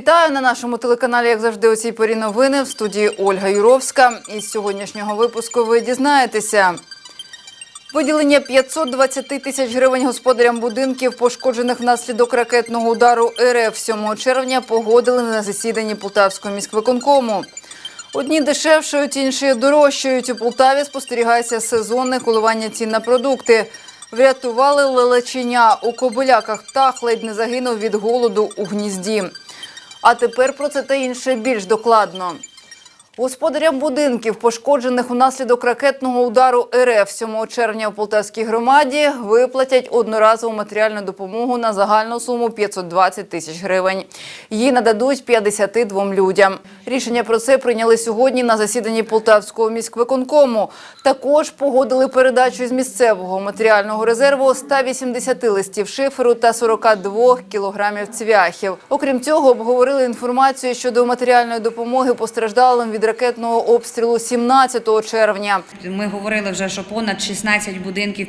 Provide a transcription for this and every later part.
Вітаю на нашому телеканалі, як завжди, у цій порі новини в студії Ольга Юровська. Із сьогоднішнього випуску ви дізнаєтеся. Виділення 520 тисяч гривень господарям будинків, пошкоджених внаслідок ракетного удару РФ 7 червня, погодили на засіданні Полтавського міськвиконкому. Одні дешевшають, інші дорожчають. У Полтаві спостерігається сезонне коливання цін на продукти. Врятували лелеченя. У Кобиляках птах ледь не загинув від голоду у гнізді. А тепер про це та інше більш докладно. Господарям будинків, пошкоджених унаслідок ракетного удару РФ 7 червня у Полтавській громаді, виплатять одноразову матеріальну допомогу на загальну суму 520 тисяч гривень. Її нададуть 52 людям. Рішення про це прийняли сьогодні на засіданні Полтавського міськвиконкому. Також погодили передачу з місцевого матеріального резерву 180 листів шиферу та 42 кілограмів цвяхів. Окрім цього, обговорили інформацію щодо матеріальної допомоги постраждалим від ракетного обстрілу 17 червня. Ми говорили вже, що понад 16 будинків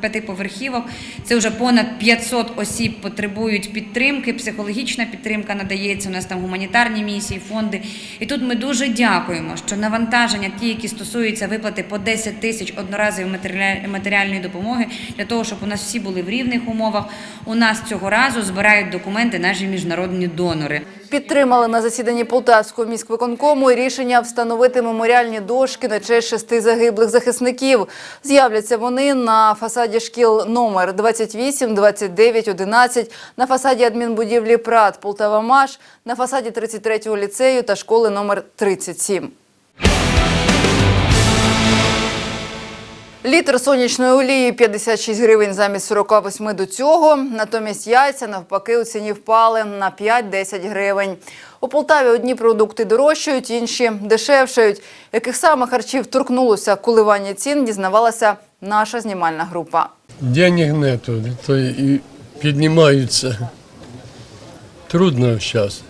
п'ятиповерхівок. Це вже понад 500 осіб потребують підтримки. Психологічна підтримка надається. У нас там гуманітарні місії, фонди. І тут ми дуже дякуємо, що навантаження, ті, які стосуються виплати по 10 тисяч одноразової матеріаль- матеріальної допомоги, для того, щоб у нас всі були в рівних умовах. У нас цього разу збирають документи наші міжнародні донори. Підтримали на засіданні Полтавського міськвиконкому рішення встановити меморіальні дошки на честь шести загиблих захисників. З'являться вони на фасаді шкіл номер 28, 29, 11, на фасаді адмінбудівлі ПРАТ Полтава-Маш, на фасаді 33-го ліцею та школи номер 37. Літр сонячної олії 56 гривень замість 48 до цього. Натомість яйця навпаки у ціні впали на 5-10 гривень. У Полтаві одні продукти дорожчають, інші дешевшають. Яких саме харчів торкнулося коливання цін, дізнавалася наша знімальна група. Денег нету, то і піднімаються. Трудно зараз.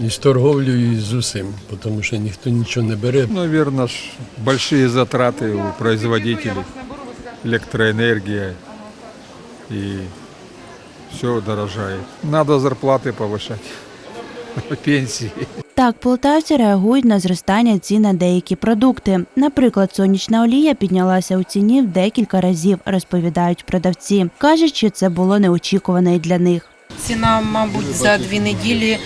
І з торговлею, і з усім, тому що ніхто нічого не бере. Наверное, ж большие затраты у производителей, электроэнергия и все дорожает. Надо зарплаты повышать, пенсии. Так, полтавці реагують на зростання цін на деякі продукти. Наприклад, сонячна олія піднялася у ціні в декілька разів, розповідають продавці. Кажуть, що це було неочікувано і для них. Ціна, мабуть, за дві неділі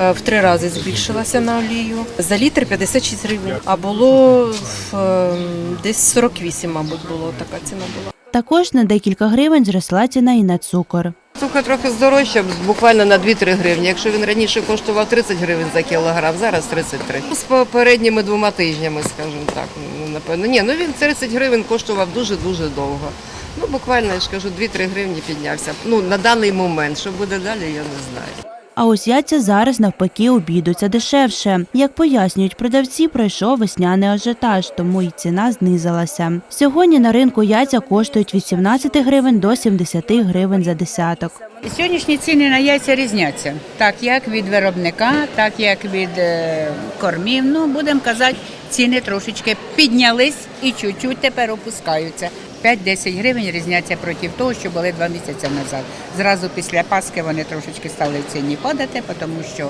е, в три рази збільшилася на олію. За літр 56 гривень, а було в, е, десь 48, мабуть, було така ціна була. Також на декілька гривень зросла ціна і на цукор. Цукор трохи здорожчав, буквально на 2-3 гривні. Якщо він раніше коштував 30 гривень за кілограм, зараз 33. З попередніми двома тижнями, скажімо так, ну, напевно. Ні, ну він 30 гривень коштував дуже-дуже довго. Ну, буквально, я ж кажу, 2-3 гривні піднявся. Ну, на даний момент. Що буде далі, я не знаю. А ось яйця зараз навпаки обійдуться дешевше. Як пояснюють продавці, пройшов весняний ажіотаж, тому й ціна знизилася. Сьогодні на ринку яйця коштують від 17 гривень до 70 гривень за десяток. Сьогоднішні ціни на яйця різняться. Так як від виробника, так як від е, кормів. Ну, будемо казати, ціни трошечки піднялись і чуть-чуть тепер опускаються. 5-10 гривень різняться проти того, що були два місяці назад. Зразу після Пасхи вони трошечки стали в ціні падати, тому що,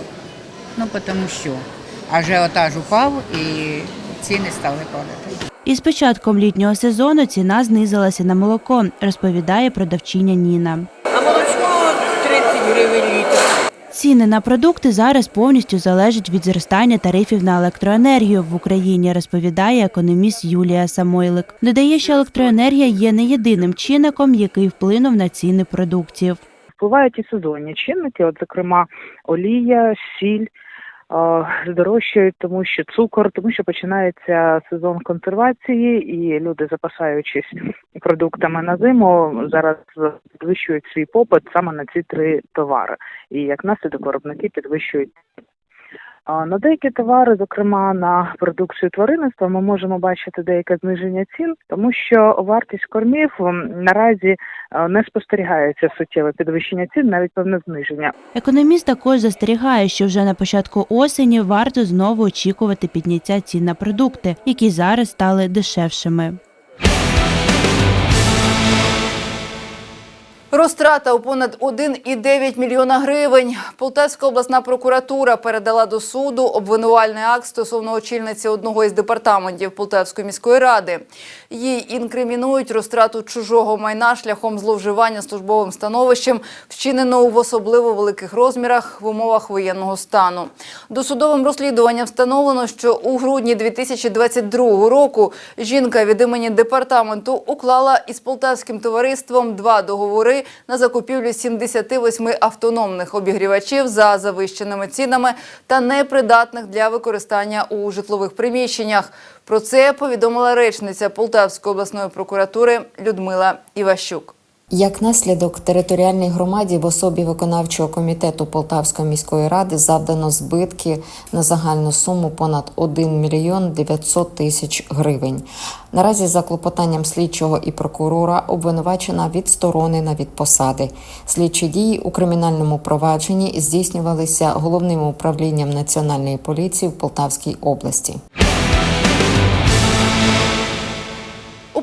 ну, тому що ажіотаж упав і ціни стали падати. Із початком літнього сезону ціна знизилася на молоко, розповідає продавчиня Ніна. А молочко 30 гривень літр. Ціни на продукти зараз повністю залежать від зростання тарифів на електроенергію в Україні, розповідає економіст Юлія Самойлик. Додає, що електроенергія є не єдиним чинником, який вплинув на ціни продуктів. Впливають і сезонні чинники, от зокрема олія, сіль. Здорожчають, тому що цукор, тому що починається сезон консервації, і люди, запасаючись продуктами на зиму, зараз підвищують свій попит саме на ці три товари. І як наслідок виробники підвищують. На деякі товари, зокрема на продукцію тваринництва, ми можемо бачити деяке зниження цін, тому що вартість кормів наразі не спостерігається суттєве підвищення цін, навіть певне зниження. Економіст також застерігає, що вже на початку осені варто знову очікувати підняття цін на продукти, які зараз стали дешевшими. Розтрата у понад 1,9 мільйона гривень. Полтавська обласна прокуратура передала до суду обвинувальний акт стосовно очільниці одного із департаментів Полтавської міської ради. Їй інкримінують розтрату чужого майна шляхом зловживання службовим становищем, вчиненого в особливо великих розмірах в умовах воєнного стану. Досудовим розслідуванням встановлено, що у грудні 2022 року жінка від імені департаменту уклала із полтавським товариством два договори на закупівлю 78 автономних обігрівачів за завищеними цінами та непридатних для використання у житлових приміщеннях. Про це повідомила речниця Полтавської обласної прокуратури Людмила Іващук. Як наслідок територіальній громаді в особі виконавчого комітету Полтавської міської ради завдано збитки на загальну суму понад 1 мільйон 900 тисяч гривень. Наразі за клопотанням слідчого і прокурора обвинувачена відсторонена від посади. Слідчі дії у кримінальному провадженні здійснювалися головним управлінням національної поліції в Полтавській області.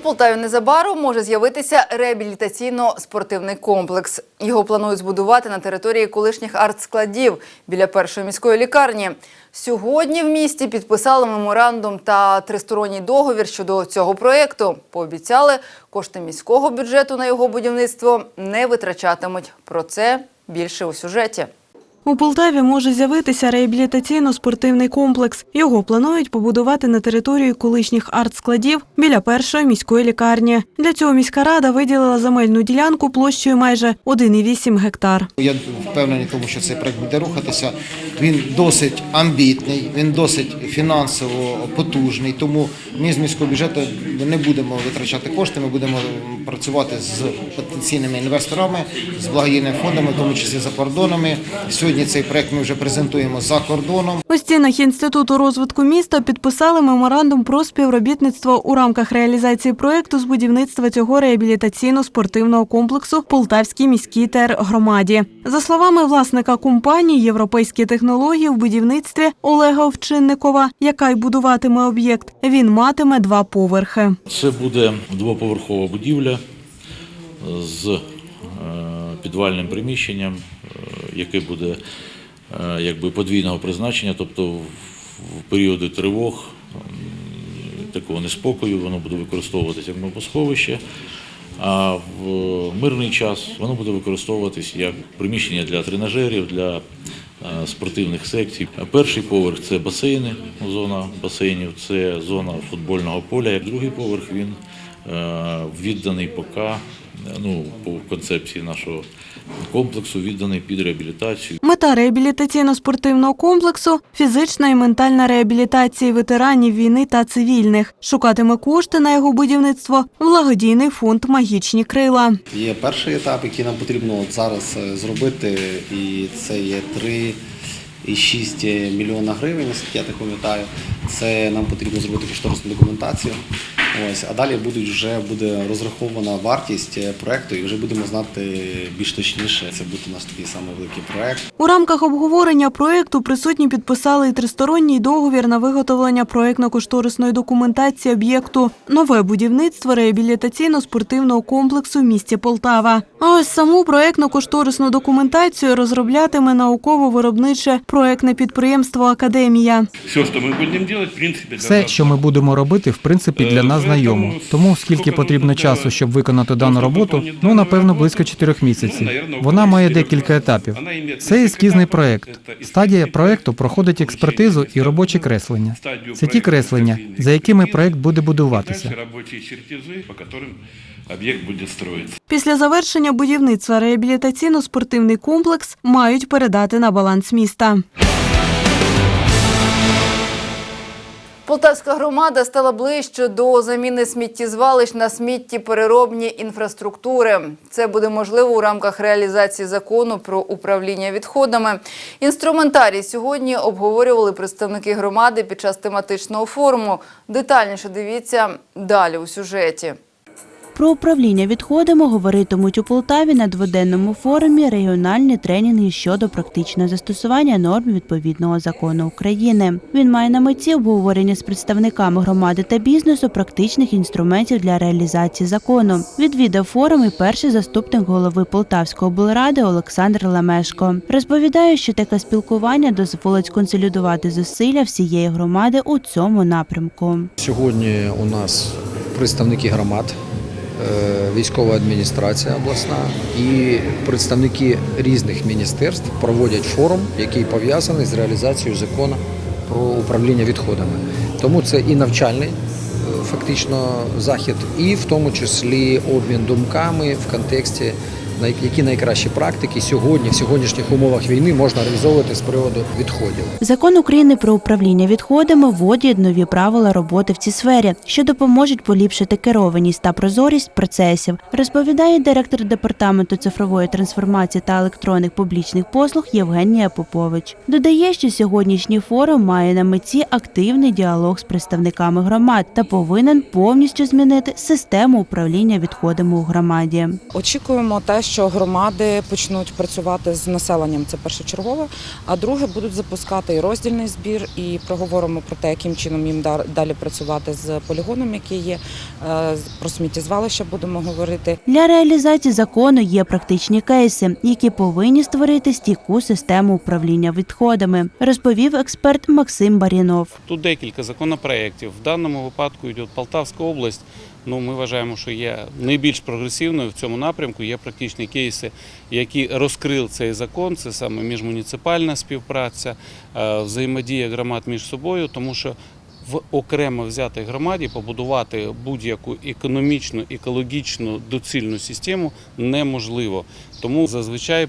Полтаві незабаром може з'явитися реабілітаційно-спортивний комплекс. Його планують збудувати на території колишніх артскладів біля першої міської лікарні. Сьогодні в місті підписали меморандум та тристоронній договір щодо цього проєкту. Пообіцяли, кошти міського бюджету на його будівництво не витрачатимуть. Про це більше у сюжеті. У Полтаві може з'явитися реабілітаційно-спортивний комплекс. Його планують побудувати на території колишніх артскладів біля першої міської лікарні. Для цього міська рада виділила земельну ділянку площею майже 1,8 гектар. Я впевнений, тому що цей проект буде рухатися. Він досить амбітний, він досить фінансово потужний. Тому ми з міського бюджету не будемо витрачати кошти. Ми будемо працювати з потенційними інвесторами, з благодійними фондами, в тому числі за кордонами. Сьогодні цей проект ми вже презентуємо за кордоном. У стінах Інституту розвитку міста підписали меморандум про співробітництво у рамках реалізації проєкту з будівництва цього реабілітаційно-спортивного комплексу в Полтавській міській тергромаді. За словами власника компанії Європейські технології в будівництві Олега Овчинникова, яка й будуватиме об'єкт, він матиме два поверхи. Це буде двоповерхова будівля з е, підвальним приміщенням, е, яке буде е, якби подвійного призначення, тобто в періоди тривог, такого неспокою, воно буде використовуватися як мобосховище. А в мирний час воно буде використовуватись як приміщення для тренажерів, для е, спортивних секцій. Перший поверх це басейни, зона басейнів, це зона футбольного поля. Другий поверх він е, відданий поки, ну, по концепції нашого комплексу, відданий під реабілітацію. Мета реабілітаційно-спортивного комплексу фізична і ментальна реабілітація ветеранів війни та цивільних. Шукатиме кошти на його будівництво благодійний фонд Магічні крила. Є перший етап, який нам потрібно зараз е, зробити, і це є 3,6 мільйона гривень, наскільки я так пам'ятаю. Це нам потрібно зробити кошторисну документацію. Ось, а далі будуть вже буде розрахована вартість е, проекту, і вже будемо знати більш точніше. Це буде у нас такий самий великий проект. У рамках обговорення проєкту присутні підписали і тристоронній договір на виготовлення проєктно-кошторисної документації об'єкту нове будівництво реабілітаційно-спортивного комплексу в місті Полтава. А ось саму проєктно-кошторисну документацію розроблятиме науково-виробниче проєктне підприємство Академія. Все, що ми будемо робити, в принципі, для нас- знайомо. Тому скільки потрібно часу, щоб виконати дану роботу, ну напевно близько чотирьох місяців. Вона має декілька етапів. Це ескізний проект. Стадія проекту проходить експертизу і робочі креслення. Це ті креслення, за якими проект буде будуватися. Об'єкт буде строїтися. Після завершення будівництва реабілітаційно-спортивний комплекс мають передати на баланс міста. Полтавська громада стала ближче до заміни сміттєзвалищ на сміттєпереробні інфраструктури. Це буде можливо у рамках реалізації закону про управління відходами. Інструментарій сьогодні обговорювали представники громади під час тематичного форуму. Детальніше дивіться далі у сюжеті. Про управління відходами говоритимуть у Полтаві на дводенному форумі регіональні тренінги щодо практичного застосування норм відповідного закону України. Він має на меті обговорення з представниками громади та бізнесу практичних інструментів для реалізації закону. Відвідав форум і перший заступник голови Полтавської облради Олександр Лемешко. Розповідає, що таке спілкування дозволить консолідувати зусилля всієї громади у цьому напрямку. Сьогодні у нас представники громад, військова адміністрація обласна і представники різних міністерств проводять форум, який пов'язаний з реалізацією закону про управління відходами. Тому це і навчальний е, фактично захід, і в тому числі обмін думками в контексті які найкращі практики сьогодні в сьогоднішніх умовах війни можна реалізовувати з приводу відходів. Закон України про управління відходами вводить нові правила роботи в цій сфері, що допоможуть поліпшити керованість та прозорість процесів, розповідає директор департаменту цифрової трансформації та електронних публічних послуг Євгенія Попович. Додає, що сьогоднішній форум має на меті активний діалог з представниками громад та повинен повністю змінити систему управління відходами у громаді. Очікуємо те, що громади почнуть працювати з населенням. Це першочергове. А друге будуть запускати і роздільний збір, і проговоримо про те, яким чином їм да- далі працювати з полігоном, який є. Е, Про сміттєзвалища будемо говорити. Для реалізації закону є практичні кейси, які повинні створити стійку систему управління відходами, розповів експерт Максим Барінов. Тут декілька законопроєктів. В даному випадку йде Полтавська область. Ну, ми вважаємо, що є найбільш прогресивною в цьому напрямку. Є практичні кейси, які розкрив цей закон. Це саме міжмуніципальна співпраця, е, взаємодія громад між собою, тому що в окремо взятій громаді побудувати будь-яку економічну, екологічну доцільну систему неможливо. Тому зазвичай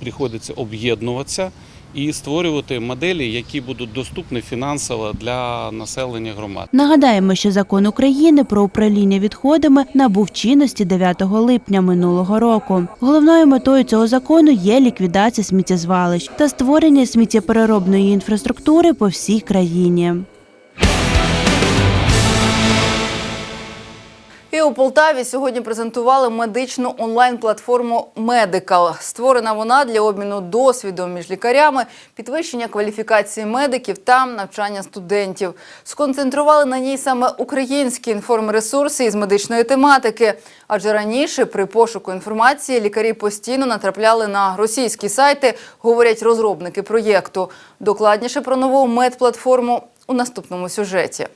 приходиться об'єднуватися і створювати моделі, які будуть доступні фінансово для населення громад. Нагадаємо, що закон України про управління відходами набув чинності 9 липня минулого року. Головною метою цього закону є ліквідація сміттєзвалищ та створення сміттєпереробної інфраструктури по всій країні. І у Полтаві сьогодні презентували медичну онлайн-платформу Медикал. Створена вона для обміну досвідом між лікарями, підвищення кваліфікації медиків та навчання студентів. Сконцентрували на ній саме українські інформресурси із медичної тематики. Адже раніше при пошуку інформації лікарі постійно натрапляли на російські сайти, говорять розробники проєкту. Докладніше про нову медплатформу у наступному сюжеті.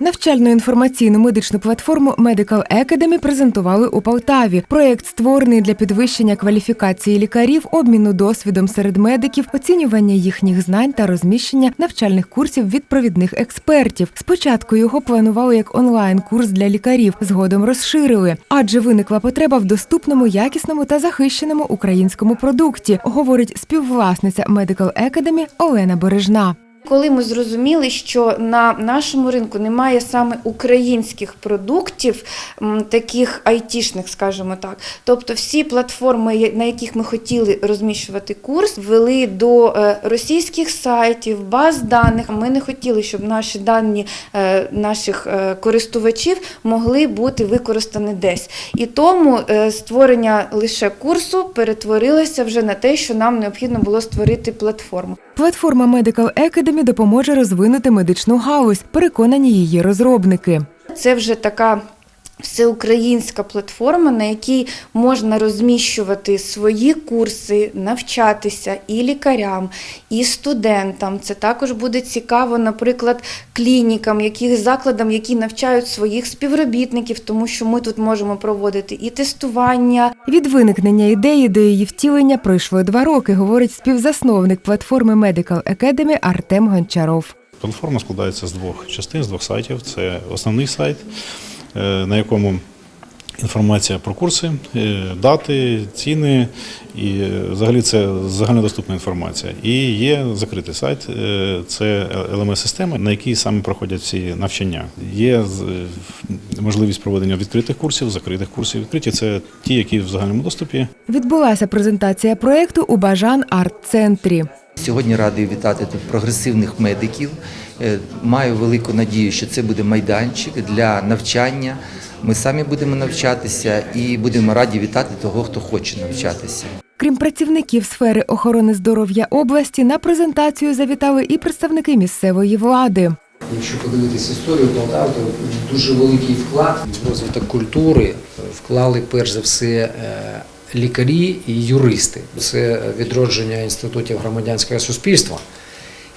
Навчальну інформаційну медичну платформу Medical Academy презентували у Полтаві. Проєкт створений для підвищення кваліфікації лікарів, обміну досвідом серед медиків, оцінювання їхніх знань та розміщення навчальних курсів від провідних експертів. Спочатку його планували як онлайн-курс для лікарів, згодом розширили, адже виникла потреба в доступному, якісному та захищеному українському продукті, говорить співвласниця Medical Academy Олена Бережна. Коли ми зрозуміли, що на нашому ринку немає саме українських продуктів, таких айтішних, скажімо так, тобто всі платформи, на яких ми хотіли розміщувати курс, вели до е, російських сайтів, баз даних. Ми не хотіли, щоб наші дані е, наших е, користувачів могли бути використані десь. І тому створення лише курсу перетворилося вже на те, що нам необхідно було створити платформу. Платформа Medical Academy допоможе розвинути медичну галузь, переконані її розробники. Це вже така всеукраїнська платформа, на якій можна розміщувати свої курси, навчатися і лікарям, і студентам. Це також буде цікаво, наприклад, клінікам, яких закладам, які навчають своїх співробітників, тому що ми тут можемо проводити і тестування, Від виникнення ідеї до її втілення пройшло два роки, говорить співзасновник платформи Medical Academy Артем Гончаров. Платформа складається з двох частин, з двох сайтів. Це основний сайт, на якому інформація про курси, е, дати, ціни і е, взагалі це загальнодоступна інформація. І є закритий сайт, е, це LMS-система, на якій саме проходять всі навчання. Є е, можливість проведення відкритих курсів, закритих курсів. Відкриті це ті, які в загальному доступі. Відбулася презентація проєкту у Бажан арт-центрі. Сьогодні радий вітати тут прогресивних медиків. Е, Маю велику надію, що це буде майданчик для навчання Ми самі будемо навчатися і будемо раді вітати того, хто хоче навчатися. Крім працівників сфери охорони здоров'я області, на презентацію завітали і представники місцевої влади. Якщо подивитися історію Полтави, то дуже великий вклад в розвиток культури вклали перш за все е, лікарі і юристи. Це відродження інститутів громадянського суспільства.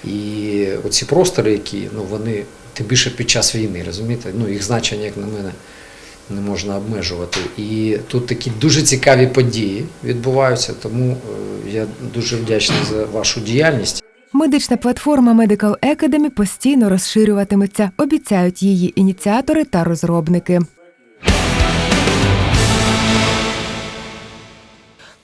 І оці простори, які ну вони тим більше під час війни, розумієте, ну їх значення, як на мене, не можна обмежувати. І тут такі дуже цікаві події відбуваються, тому е, я дуже вдячний за вашу діяльність. Медична платформа Medical Academy постійно розширюватиметься, обіцяють її ініціатори та розробники.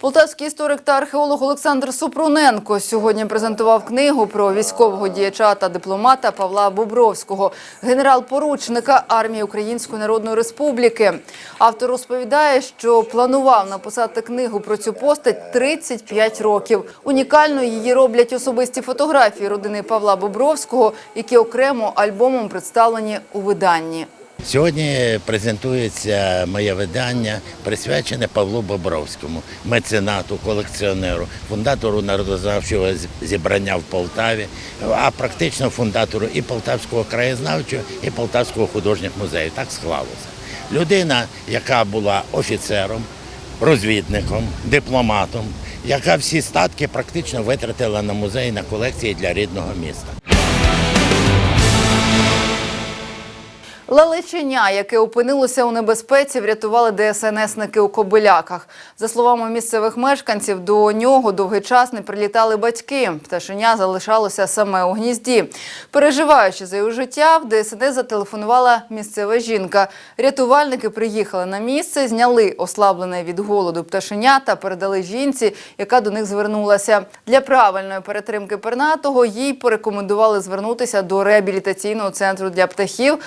Полтавський історик та археолог Олександр Супруненко сьогодні презентував книгу про військового діяча та дипломата Павла Бобровського, генерал-поручника армії Української Народної Республіки. Автор розповідає, що планував написати книгу про цю постать 35 років. Унікальною її роблять особисті фотографії родини Павла Бобровського, які окремо альбомом представлені у виданні. Сьогодні презентується моє видання, присвячене Павлу Бобровському, меценату, колекціонеру, фундатору народознавчого зібрання в Полтаві, а практично фундатору і Полтавського краєзнавчого, і Полтавського художнього музею. Так склалося. Людина, яка була офіцером, розвідником, дипломатом, яка всі статки практично витратила на музей, на колекції для рідного міста. Лелеченя, яке опинилося у небезпеці, врятували ДСНСники у Кобиляках. За словами місцевих мешканців, до нього довгий час не прилітали батьки. Пташеня залишалося саме у гнізді. Переживаючи за його життя, в ДСНС зателефонувала місцева жінка. Рятувальники приїхали на місце, зняли ослаблене від голоду пташеня та передали жінці, яка до них звернулася. Для правильної перетримки пернатого їй порекомендували звернутися до реабілітаційного центру для птахів.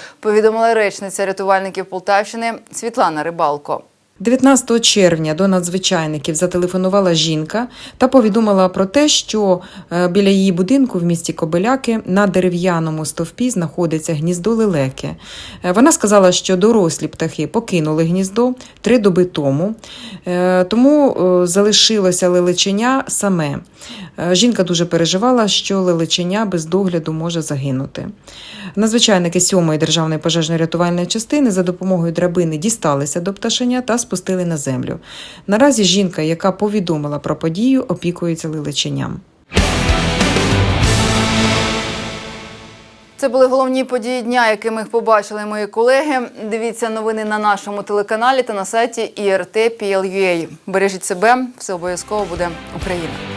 Повідомила речниця рятувальників Полтавщини Світлана Рибалко. 19 червня до надзвичайників зателефонувала жінка та повідомила про те, що е, біля її будинку в місті Кобиляки на дерев'яному стовпі знаходиться гніздо лелеки. Е, Вона сказала, що дорослі птахи покинули гніздо три доби тому, е, тому залишилося лелеченя саме. Жінка дуже переживала, що лелеченя без догляду може загинути. Надзвичайники 7-ї державної пожежно-рятувальної частини за допомогою драбини дісталися до пташеня та спустили на землю. Наразі жінка, яка повідомила про подію, опікується лиличенням. Це були головні події дня, якими їх побачили мої колеги. Дивіться новини на нашому телеканалі та на сайті IRT.PL.UA. Бережіть себе, все обов'язково буде Україна.